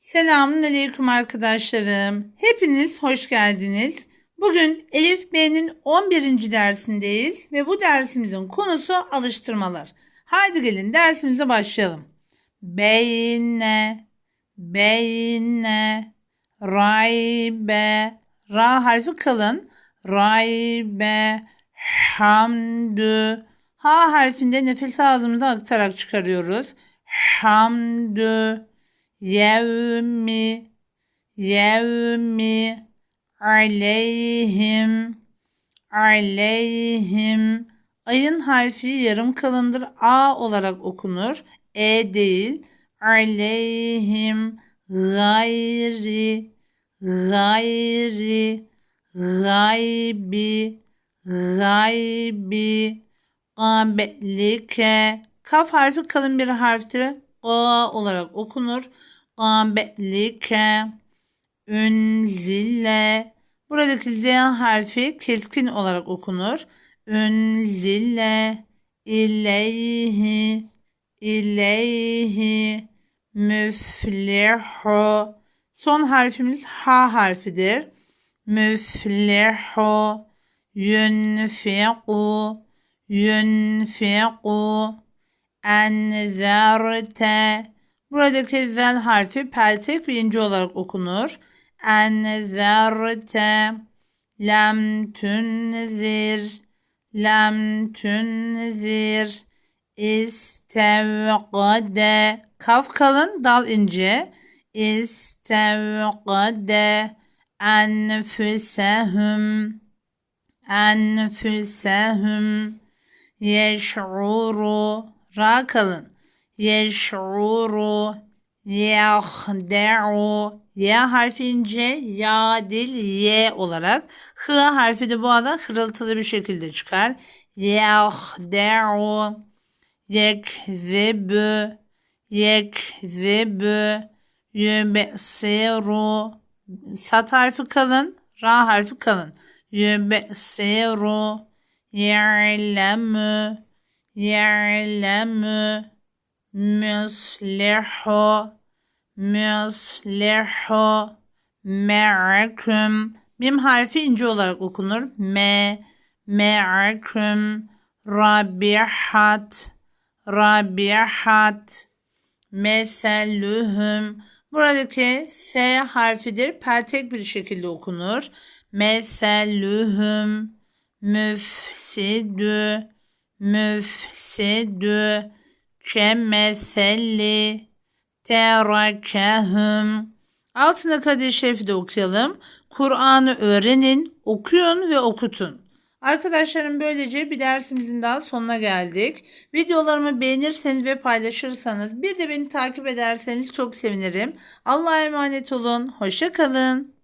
Selamun Aleyküm arkadaşlarım. Hepiniz hoş geldiniz. Bugün Elif B'nin 11. dersindeyiz ve bu dersimizin konusu alıştırmalar. Haydi gelin dersimize başlayalım. Beyne, beyne, raybe, ra harfi kalın, raybe, hamdü, ha harfinde nefes ağzımızda aktarak çıkarıyoruz. Hamdü, yevmi yevmi aleyhim aleyhim. Ayın harfi yarım kalındır. A olarak okunur. E değil. Aleyhim. Gayri gayri gaybi gaybi. Qablike kaf harfi kalın bir harftir a olarak okunur qablike Ünzille. Buradaki Z harfi keskin olarak okunur. Ünzille ileyhi ileyhi müflihu. Son harfimiz H harfidir. Müflihu yunfiqu yunfiqu enzerte Buradaki zel harfi peltek ve ince olarak okunur. Enzerte lem tunzir lem tunzir istevgade. Kaf kalın dal ince. İstevgade. Enfüsehum enfüsehum yeş'uru ra kalın. Yeş'uru yahde'u ya harfi ince ya dil ye olarak. Hı harfi de bu arada hırıltılı bir şekilde çıkar. Yahde'u yekzibü yekzibü yübesiru sat harfi kalın ra harfi kalın. Yübesiru ye'lemü ye'lemü muslihu muslihu me'akum. Mim harfi ince olarak okunur. Me me'akum. Rabihat rabihat. Meseluhum buradaki S harfidir. Peltek bir şekilde okunur. Meseluhum müfsidü müfsidü kemeseli terakehum. Altına kadir şerifi de okuyalım. Kur'an'ı öğrenin, okuyun ve okutun. Arkadaşlarım böylece bir dersimizin daha sonuna geldik. Videolarımı beğenirseniz ve paylaşırsanız bir de beni takip ederseniz çok sevinirim. Allah'a emanet olun. Hoşça kalın.